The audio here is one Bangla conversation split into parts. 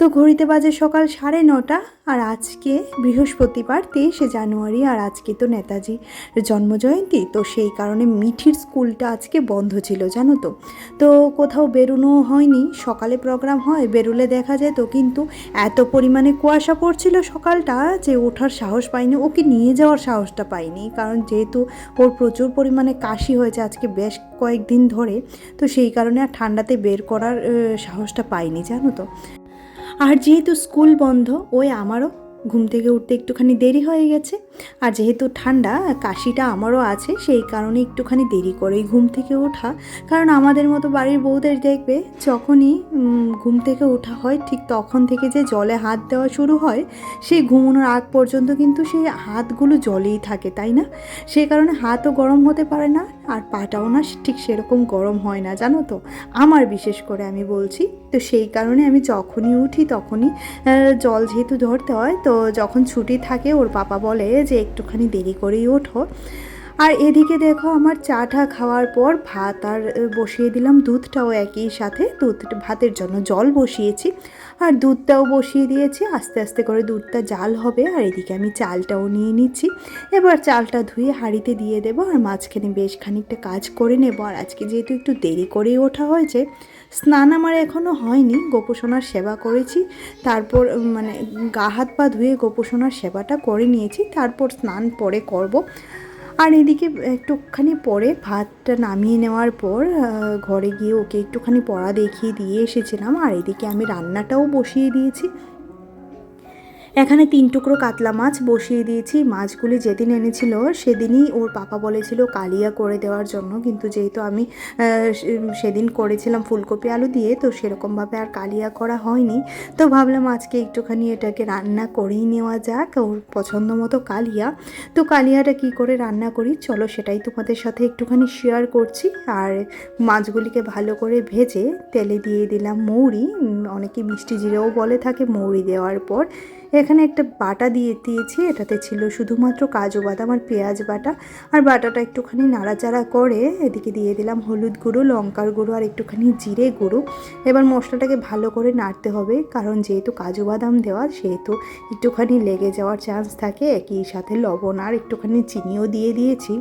তো ঘড়িতে বাজে সকাল সাড়ে নটা, আর আজকে বৃহস্পতিবার তেইশে জানুয়ারি, আর আজকে তো নেতাজি জন্মজয়ন্তী, তো সেই কারণে মিঠির স্কুলটা আজকে বন্ধ ছিল, জানো তো। তো কোথাও বেরোনো হয়নি, সকালে প্রোগ্রাম হয়, বেরোলে দেখা যেত কিন্তু এত পরিমাণে কুয়াশা পড়ছিল সকালটা যে ওঠার সাহস পাইনি, ওকে নিয়ে যাওয়ার সাহসটা পাইনি, কারণ যেহেতু ওর প্রচুর পরিমাণে কাশি হয়েছে আজকে বেশ কয়েকদিন ধরে, তো সেই কারণে আর ঠান্ডাতে বের করার সাহসটা পাইনি, জানো তো। আর যেহেতু স্কুল বন্ধ ওই আমারও ঘুম থেকে উঠতে একটুখানি দেরি হয়ে গেছে। আর যেহেতু ঠান্ডা, কাশিটা আমারও আছে, সেই কারণে একটুখানি দেরি করেই ঘুম থেকে ওঠা। কারণ আমাদের মতো বাড়ির বউদের দেখবে, যখনই ঘুম থেকে ওঠা হয়, ঠিক তখন থেকে যে জলে হাত দেওয়া শুরু হয়, সেই ঘুমানোর আগ পর্যন্ত কিন্তু সেই হাতগুলো জলেই থাকে, তাই না? সেই কারণে হাতও গরম হতে পারে না, আর পাটাও না ঠিক সেরকম গরম হয় না, জানো তো? আমার বিশেষ করে আমি বলছি। তো সেই কারণে আমি যখনই উঠি, তখনই জল যেহেতু ধরতে হয় যখন ছুটি থাকে ওর পাপা বলে যে একটুখানি দেরি করেই ওঠো। আর এদিকে দেখো আমার চাটা খাওয়ার পর ভাত আর বসিয়ে দিলাম। দুধটাও একই সাথে। দুধ, ভাতের জন্য জল বসিয়েছি। আর দুধটাও বসিয়ে দিয়েছি। আস্তে আস্তে করে দুধটা জাল হবে। আর এদিকে আমি চালটাও নিয়ে নিচ্ছি। এবার চালটা ধুয়ে হাঁড়িতে দিয়ে দেবো। আর মাঝখানে বেশ খানিকটা কাজ করে নেব। আর আজকে যেহেতু একটু দেরি করেই ওঠা হয়েছে স্নান আমার এখনও হয়নি গোপোষণার সেবা করেছি। তারপর মানে গা হাত পা ধুয়ে গোপোষণার সেবাটা করে নিয়েছি, তারপর স্নান পরে করব। আর এদিকে একটুখানি পরে ভাতটা নামিয়ে নেওয়ার পর ঘরে গিয়ে ওকে একটুখানি পড়া দেখিয়ে দিয়ে এসেছিলাম। আর এদিকে আমি রান্নাটাও বসিয়ে দিয়েছি। এখানে তিন টুকরো কাতলা মাছ বসিয়ে দিয়েছি। মাছগুলি যেদিন এনেছিল সেদিনই ওর পাপা বলেছিল কালিয়া করে দেওয়ার জন্য। কিন্তু যেহেতু আমি সেদিন করেছিলাম ফুলকপি আলু দিয়ে, তো সেরকমভাবে আর কালিয়া করা হয়নি। তো ভাবলাম আজকে একটুখানি এটাকে রান্না করেই নেওয়া যাক, ওর পছন্দ মতো কালিয়া। তো কালিয়াটা কি করে রান্না করি? চলো সেটাই তোমাদের সাথে একটুখানি শেয়ার করছি। আর মাছগুলিকে ভালো করে ভেজে তেলে দিয়ে দিলাম মৌরি। অনেকে মিষ্টি জিরেও বলে থাকে মৌরি দেওয়ার পর। এখানে একটা বাটা দিয়ে দিয়েছি, এটাতে ছিল শুধুমাত্র কাজু বাদাম আর পেঁয়াজ বাটা। আর বাটাটা একটুখানি নাড়াচাড়া করে এদিকে দিয়ে দিলাম হলুদ গুঁড়ো, লঙ্কার গুঁড়ো আর একটুখানি জিরে গুঁড়ো। এবার মশলাটাকে ভালো করে নাড়তে হবে, কারণ যেহেতু কাজু বাদাম দেওয়া সেহেতু একটুখানি লেগে যাওয়ার চান্স থাকে। একই সাথে লবণ আর একটুখানি চিনিও দিয়ে দিয়েছি।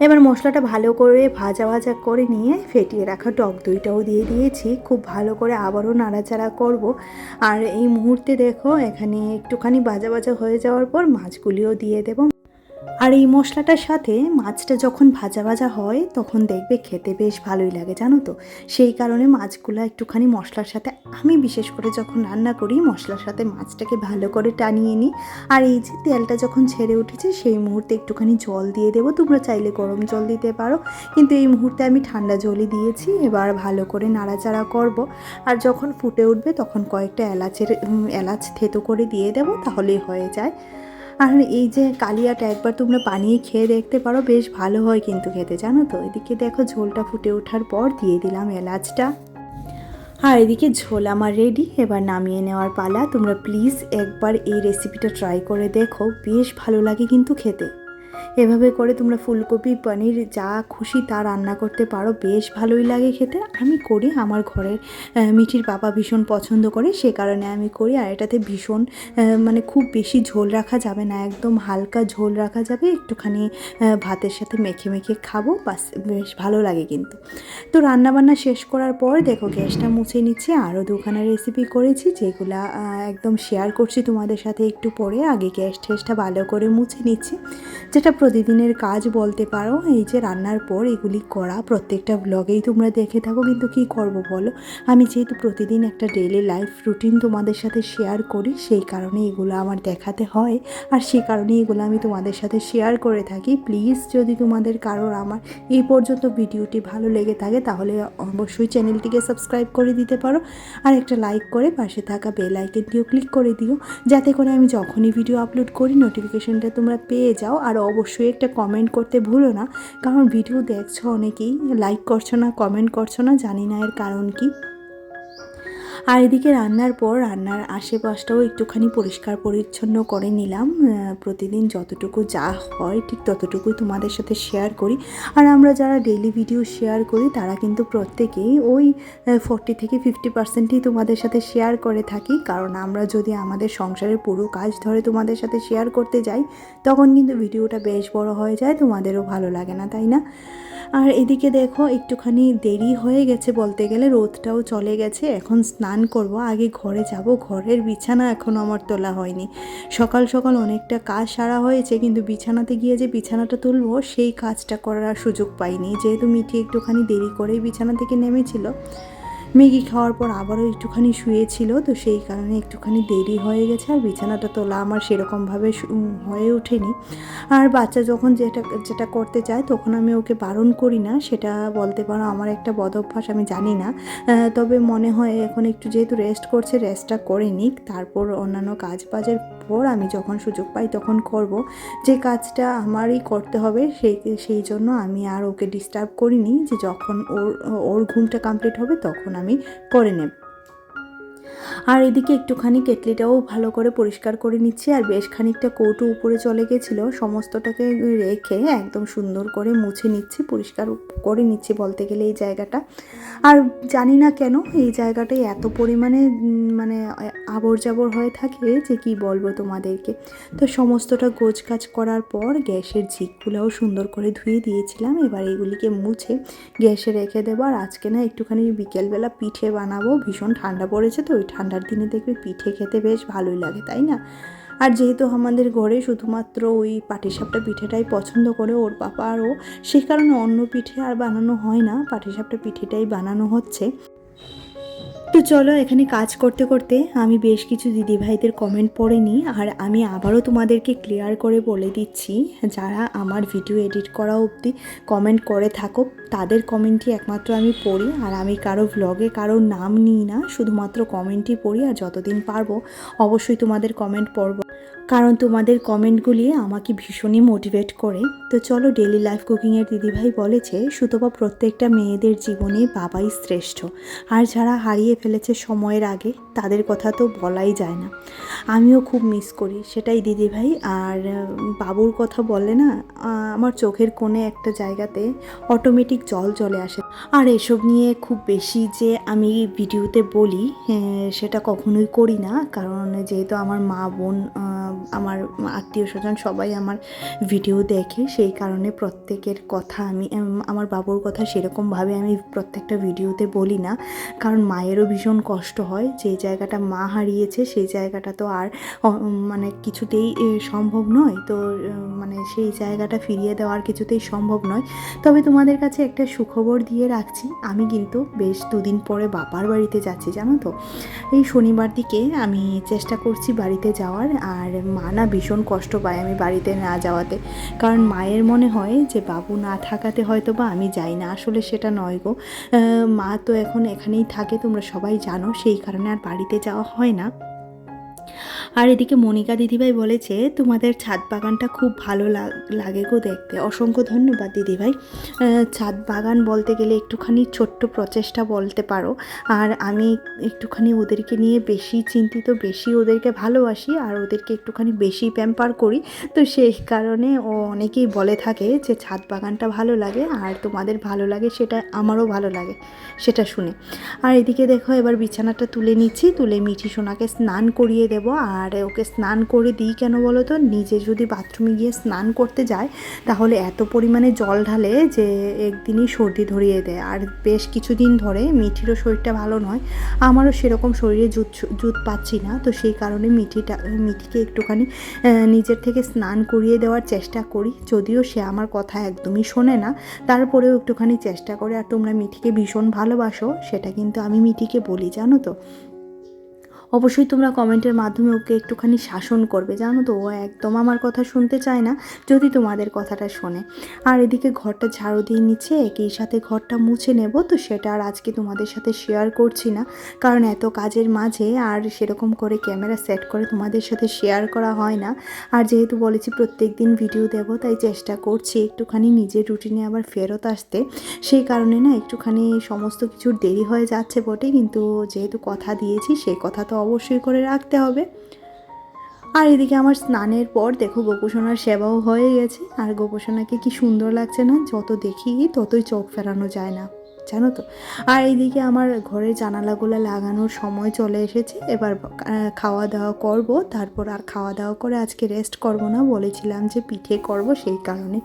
এবার মশলাটা ভালো করে ভাজা ভাজা করে নিয়ে ফেটিয়ে রাখা টক দইটাও দিয়ে দিয়েছি। খুব ভালো করে আবারও নাড়াচাড়া করব। আর এই মুহূর্তে দেখো, এখানে একটুখানি ভাজা ভাজা হয়ে যাওয়ার পর মাছগুলিও দিয়ে দেবো। আর এই মশলাটার সাথে মাছটা যখন ভাজা ভাজা হয়, তখন দেখবে খেতে বেশ ভালোই লাগে, জানো তো? সেই কারণে মাছগুলো একটুখানি মশলার সাথে, আমি বিশেষ করে যখন রান্না করি, মশলার সাথে মাছটাকে ভালো করে টানিয়ে নিই। আর এই যে তেলটা যখন ছেড়ে উঠেছে, সেই মুহূর্তে একটুখানি জল দিয়ে দেবো। তোমরা চাইলে গরম জল দিতে পারো। কিন্তু এই মুহূর্তে আমি ঠান্ডা জলই দিয়েছি। এবার ভালো করে নাড়াচাড়া করব। আর যখন ফুটে উঠবে, তখন কয়েকটা এলাচের এলাচ থেতো করে দিয়ে দেবো, তাহলেই হয়ে যায়। আর এই যে কালিয়াটা একবার তোমরা বানিয়ে খেয়ে দেখতে পারো, বেশ ভালো হয় কিন্তু খেতে, জানো তো? এদিকে দেখো ঝোলটা ফুটে ওঠার পর দিয়ে দিলাম এলাচটা। আর এদিকে ঝোল আমার রেডি এবার নামিয়ে নেওয়ার পালা। তোমরা প্লিজ একবার এই রেসিপিটা ট্রাই করে দেখো, বেশ ভালো লাগে কিন্তু খেতে। এভাবে করে তোমরা ফুলকপি, পনির, যা খুশি তা রান্না করতে পারো। বেশ ভালোই লাগে খেতে। আমি করি, আমার ঘরে মিঠির বাবা ভীষণ পছন্দ করে, সে কারণে আমি করি। আর এটাতে ভীষণ মানে খুব বেশি ঝোল রাখা যাবে না, একদম হালকা ঝোল রাখা যাবে। একটুখানি ভাতের সাথে মেখে মেখে খাব, বাস, বেশ ভালো লাগে কিন্তু। তো রান্নাবান্না শেষ করার পর দেখো গ্যাসটা মুছে নিচ্ছি, আরও দুখানা রেসিপি করেছি, যেগুলা একদম শেয়ার করছি তোমাদের সাথে একটু পরে। আগে গ্যাস ঠেসটা ভালো করে মুছে নিচ্ছি। যেটা প্রতিদিনের কাজ বলতে পারো, এই যে রান্নার পর এগুলি করা, প্রত্যেকটা ব্লগেই তোমরা দেখে থাকো, কিন্তু কি করব বলো? আমি যেহেতু প্রতিদিন একটা ডেইলি লাইফ রুটিন তোমাদের সাথে শেয়ার করি, সেই কারণে এগুলো আমার দেখাতে হয়। আর সেই কারণে এগুলো আমি তোমাদের সাথে শেয়ার করে থাকি। প্লিজ যদি তোমাদের কারোর আমার এই পর্যন্ত ভিডিওটি ভালো লেগে থাকে তাহলে অবশ্যই চ্যানেলটিকে সাবস্ক্রাইব করে দিতে পারো। আর একটা লাইক করে পাশে থাকা বেল আইকনটিও ক্লিক করে দিও। যাতে করে আমি যখনই ভিডিও আপলোড করি নোটিফিকেশনটা তোমরা পেয়ে যাও। আর অবশ্যই একটা কমেন্ট করতে ভুলো না। কারণ ভিডিও দেখছ অনেকেই লাইক করছ না কমেন্ট করছ না, জানি না এর কারণ কি। আর এদিকে রান্নার পর রান্নার আশেপাশটাও একটুখানি পরিষ্কার পরিচ্ছন্ন করে নিলাম। প্রতিদিন যতটুকু যা হয় ঠিক ততটুকুই তোমাদের সাথে শেয়ার করি। আর আমরা যারা ডেইলি ভিডিও শেয়ার করি, তারা কিন্তু প্রত্যেকেই ওই ফোরটি থেকে ফিফটি পার্সেন্টই তোমাদের সাথে শেয়ার করে থাকি। কারণ আমরা যদি আমাদের সংসারের পুরো কাজ ধরে তোমাদের সাথে শেয়ার করতে যাই, তখন কিন্তু ভিডিওটা বেশ বড় হয়ে যায়, তোমাদেরও ভালো লাগে না, তাই না? আর এদিকে দেখো, একটুখানি দেরি হয়ে গেছে বলতে গেলে, রোদটাও চলে গেছে। এখন স্নান করব, আগে ঘরে যাব। ঘরের বিছানা এখনও আমার তোলা হয়নি। সকাল সকাল অনেকটা কাজ সারা হয়েছে, কিন্তু বিছানাতে গিয়ে যে বিছানাটা তুলবো, সেই কাজটা করার সুযোগ পাইনি। যেহেতু মিঠি একটুখানি দেরি করেই বিছানা থেকে নেমেছিল ম্যাগি খাওয়ার পর আবারও একটুখানি শুয়েছিল, তো সেই কারণে একটুখানি দেরি হয়ে গেছে আর বিছানাটা তোলা আমার সেরকমভাবে হয়ে ওঠেনি। আর বাচ্চা যখন যেটা যেটা করতে চায় তখন আমি ওকে বারণ করি না, সেটা বলতে পারো আমার একটা বদ অভ্যাস, আমি জানি না। তবে মনে হয় এখন একটু যেহেতু রেস্ট করছে রেস্টটা করে নিক, তারপর অন্যান্য কাজ বাজের পর আমি যখন সুযোগ পাই তখন করব। যে কাজটা আমারই করতে হবে, সেই সেই জন্য আমি আর ওকে ডিস্টার্ব করিনি যে যখন ওর ওর ঘুমটা কমপ্লিট হবে তখন আমি করে নেব। আর এদিকে একটুখানি কেটলিটাও ভালো করে পরিষ্কার করে নিচ্ছি, আর বেশ খানিকটা কৌটো উপরে চলে গেছিল। সমস্তটাকে রেখে একদম সুন্দর করে মুছে নিচ্ছি, পরিষ্কার করে নিচ্ছি বলতে গেলে এই জায়গাটা। আর জানি না কেন এই জায়গাটায় এত পরিমাণে মানে আবর জাবর হয়ে থাকে যে কি বলব তোমাদেরকে। তো সমস্তটা গোছ কাজ করার পর গ্যাসের ঝিকগুলোও সুন্দর করে ধুয়ে দিয়েছিলাম, এবার এগুলিকে মুছে গ্যাসে রেখে দেবো। আর আজকে না একটুখানি বিকেলবেলা পিঠে বানাবো, ভীষণ ঠান্ডা পড়েছে তো ওই ঠান্ডার দিনে দেখবে পিঠে খেতে বেশ ভালোই লাগে, তাই না? আর যেহেতু আমাদের ঘরে শুধুমাত্র ওই পাটিসাপটা পিঠেটাই পছন্দ করে ওর বাবা আরও ও, সেই কারণে অন্য পিঠে আর বানানো হয় না। পাটিসাপটা পিঠেটাই বানানো হচ্ছে। তো চলো এখানে কাজ করতে করতে আমি বেশ কিছু দিদিভাইদের কমেন্ট পড়ে নিই, আর আমি আবারও তোমাদেরকে ক্লিয়ার করে বলে দিচ্ছি, যারা আমার ভিডিও এডিট করা অবধি কমেন্ট করে থাকো, তাদের কমেন্টই একমাত্র আমি পড়ি, আর আমি কারও ভ্লগে কারও নাম নিই না, শুধুমাত্র কমেন্টই পড়ি, আর যতদিন পারব অবশ্যই তোমাদের কমেন্ট পড়ব কারণ তোমাদের কমেন্টগুলি আমাকে ভীষণই মোটিভেট করে। তো চলো ডেলি লাইফ কুকিংয়ের দিদিভাই বলেছে, সুতপা প্রত্যেকটা মেয়েদের জীবনে বাবাই শ্রেষ্ঠ। আর যারা হারিয়ে ফেলেছে সময়ের আগে, তাদের কথা তো বলাই যায় না। আমিও খুব মিস করি, সেটাই দিদিভাই। আর বাবুর কথা বলে না আমার চোখের কোণে একটা জায়গাতে অটোমেটিক জল চলে আসে। আর এসব নিয়ে খুব বেশি যে আমি ভিডিওতে বলি সেটা কখনোই করি না। কারণ যেহেতু আমার মা বোন আমার আত্মীয় স্বজন সবাই আমার ভিডিও দেখে, সেই কারণে প্রত্যেকের কথা আমি আমার বাবুর কথা সেরকমভাবে আমি প্রত্যেকটা ভিডিওতে বলি না। কারণ মায়েরও ভীষণ কষ্ট হয়, যে জায়গাটা মা হারিয়েছে সেই জায়গাটা তো আর মানে কিছুতেই সম্ভব নয়। তো মানে সেই জায়গাটা ফিরিয়ে দেওয়ার কিছুতেই সম্ভব নয়। তবে তোমাদের কাছে একটা সুখবর দিয়ে রাখছি। আমি কিন্তু বেশ দুদিন পরে বাবার বাড়িতে যাচ্ছি, জানো তো। এই শনিবার দিকে আমি চেষ্টা করছি বাড়িতে যাওয়ার, আর মা না ভীষণ কষ্ট পায় আমি বাড়িতে না যাওয়াতে। কারণ মায়ের মনে হয় যে, বাবু না থাকাতে হয়তো বা আমি যাই না। আসলে সেটা নয় গো। মা তো এখন এখানেই থাকে, তোমরা সবাই জানো, সেই কারণে আর বাড়িতে যাওয়া হয় না। আর এদিকে মনিকা দিদিভাই বলেছে, তোমাদের ছাদ বাগানটা খুব ভালো লাগ- গো দেখতে। অসংখ্য ধন্যবাদ দিদিভাই। ছাদ বাগান বলতে গেলে একটুখানি ছোট্ট প্রচেষ্টা বলতে পারো। আর আমি একটুখানি ওদেরকে নিয়ে বেশি চিন্তিত, বেশি ওদেরকে ভালোবাসি আর ওদেরকে একটুখানি বেশি প্যাম্পার করি। তো সেই কারণে ও অনেকেই বলে থাকে যে, ছাদ বাগানটা ভালো লাগে আর তোমাদের ভালো লাগে সেটা আমারও ভালো লাগে, সেটা শুনে। আর এদিকে দেখো, এবার বিছানাটা তুলে নিচ্ছি, তুলে মিঠি সোনাকে স্নান করিয়ে দেব। আর ওকে স্নান করে দিই কেন বলো তো? নিজে যদি বাথরুমে গিয়ে স্নান করতে যায়, তাহলে এত পরিমাণে জল ঢালে যে একদিনই সর্দি ধরিয়ে দেয়। আর বেশ কিছুদিন ধরে মিঠিরও শরীরটা ভালো নয়, আমারও সেরকম শরীরে জুত জুত পাচ্ছি না। তো সেই কারণে মিঠিটা, মিঠিকে একটুখানি নিজের থেকে স্নান করিয়ে দেওয়ার চেষ্টা করি। যদিও সে আমার কথা একদমই শোনে না, তারপরেও একটুখানি চেষ্টা করে। আর তোমরা মিঠিকে ভীষণ ভালোবাসো, সেটা কিন্তু আমি মিঠিকে বলি, জানো তো? অবশ্যই তোমরা কমেন্টের মাধ্যমে ওকে একটুখানি শাসন করবে, জানো তো? ও একদম আমার কথা শুনতে চায় না, যদি তোমাদের কথাটা শোনে। আর এদিকে ঘরটা ঝাড়ু দিয়ে নিচ্ছে, একই সাথে ঘরটা মুছে নেব, তো সেটা আর আজকে তোমাদের সাথে শেয়ার করছি না। কারণ এত কাজের মাঝে আর সেরকম করে ক্যামেরা সেট করে তোমাদের সাথে শেয়ার করা হয় না। আর যেহেতু বলেছি প্রত্যেক দিন ভিডিও দেব, তাই চেষ্টা করছি একটুখানি নিজের রুটিনে আবার ফেরত আসতে। সেই কারণে না একটুখানি সমস্ত কিছুর দেরি হয়ে যাচ্ছে বটে, কিন্তু যেহেতু কথা দিয়েছি, সেই কথা তো অবশ্যই করে রাখতে হবে। আর এদিকে আমার স্নানের পর দেখো গোপোষণার সেবাও হয়ে গেছে। আর গোপোষণাকে কি সুন্দর লাগছে না? যত দেখি ততই চোখ ফেরানো যায় না। জানো তো? আর এইদিকে আমার ঘরের জানালাগুলো লাগানোর সময় চলে এসেছে। এবার খাওয়া দাওয়া করব। তারপর আর খাওয়া দাওয়া করে আজকে রেস্ট করব না। বলেছিলাম যে পিঠে করব, সেই কারণে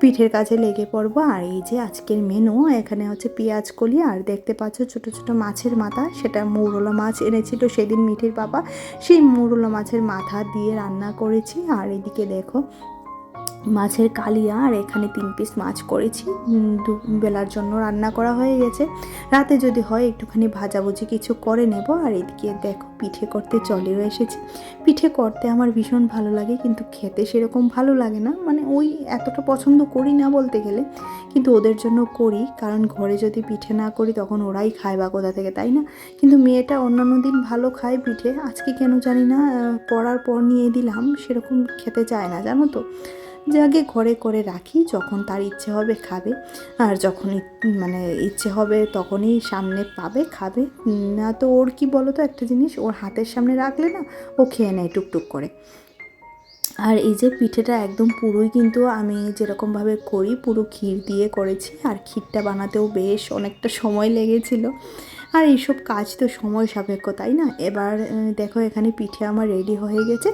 পিঠের কাছে লেগে পড়ব। আর এই যে আজকের মেনু এখানে হচ্ছে পেঁয়াজ কলি আর দেখতে পাচ্ছ ছোট ছোট মাছের মাথা। সেটা মৌরলা মাছ এনেছিল সেদিন মিঠের বাবা। সেই মৌরলা মাছের মাথা দিয়ে রান্না করেছি। আর এদিকে দেখো মাছের কালিয়া আর এখানে তিন পিস মাছ করেছি। উম, দু বেলার জন্য রান্না করা হয়ে গেছে। রাতে যদি হয় একটুখানি ভাজাভুজি কিছু করে নেব। আর এদিকে দেখো পিঠে করতে চলেও এসেছি। পিঠে করতে আমার ভীষণ ভালো লাগে কিন্তু খেতে সেরকম ভালো লাগে না। মানে ওই এতটা পছন্দ করি না বলতে গেলে। কিন্তু ওদের জন্য করি কারণ ঘরে যদি পিঠে না করি তখন ওরাই খায় বা কোথা থেকে তাই না? কিন্তু মেয়েটা অন্যান্য দিন ভালো খায় পিঠে। আজকে কেন জানি না পড়ার পর নিয়ে দিলাম সেরকম খেতে চায় না জানো তো? যে আগে ঘরে করে রাখি, যখন তার ইচ্ছে হবে খাবে। আর যখন মানে ইচ্ছে হবে তখনই সামনে পাবে, খাবে। না তো ওর কি বলো তো একটা জিনিস, ওর হাতের সামনে রাখলে না ও খেয়ে নেয় টুকটুক করে। আর এই যে পিঠেটা একদম পুরোই কিন্তু আমি যেরকমভাবে করি, পুরো ক্ষীর দিয়ে করেছি। আর ক্ষীরটা বানাতেও বেশ অনেকটা সময় লেগেছিল। আর এইসব কাজ তো সময় সাপেক্ষ, তাই না? এবার দেখো এখানে পিঠে আমার রেডি হয়ে গেছে।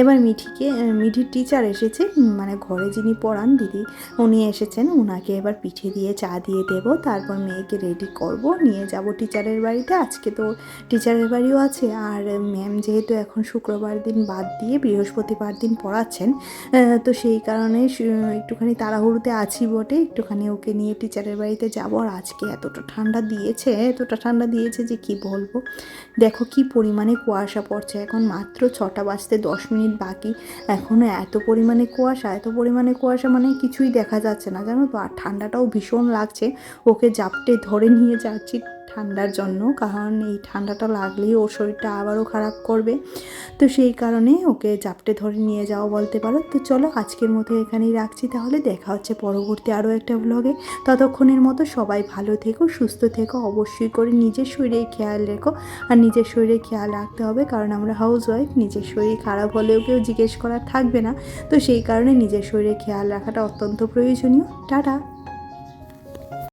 এবার মিঠিকে মিঠির টিচার এসেছে মানে ঘরে যিনি পড়ান, দিদি, উনি এসেছেন। ওনাকে এবার পিঠে দিয়ে চা দিয়ে দেবো, তারপর মেয়েকে রেডি করব। নিয়ে যাব টিচারের বাড়িতে। আজকে তো টিচারের বাড়িও আছে। আর ম্যাম যেহেতু এখন শুক্রবার দিন বাদ দিয়ে বৃহস্পতিবার দিন পড়াচ্ছেন তো সেই কারণে একটুখানি তাড়াহুড়োতে আছি বটে। একটুখানি ওকে নিয়ে টিচারের বাড়িতে যাব। আর আজকে এতটা ঠান্ডা দিয়েছে, এতটা ঠান্ডা দিয়েছে যে কি বলব? দেখো কি পরিমাণে কুয়াশা পড়ছে। এখন মাত্র ছটা বাজতে দশ মিনিট বাকি। এখনও এত পরিমাণে কুয়াশা, এত পরিমাণে কুয়াশা মানে কিছুই দেখা যাচ্ছে না। জানো তো? আর ঠান্ডাটাও ভীষণ লাগছে। ওকে জাপটে ধরে নিয়ে যাচ্ছি ঠান্ডার জন্য। কারণ এই ঠান্ডাটা লাগলেই ওর শরীরটা আবারও খারাপ করবে। তো সেই কারণে ওকে জাপটে ধরে নিয়ে যাওয়া বলতে পারো। তো চলো আজকের মতো এখানেই রাখছি। তাহলে দেখা হচ্ছে পরবর্তী আরও একটা ব্লগে ততক্ষণের মতো সবাই ভালো থেকো, সুস্থ থেকো, অবশ্যই করে নিজের শরীরে খেয়াল রেখো। আর নিজের শরীরে খেয়াল রাখতে হবে, কারণ আমরা হাউস ওয়াইফ নিজের শরীর খারাপ হলেও কেউ জিজ্ঞেস করার থাকবে না। তো সেই কারণে নিজের শরীরে খেয়াল রাখাটা অত্যন্ত প্রয়োজনীয়। টাটা!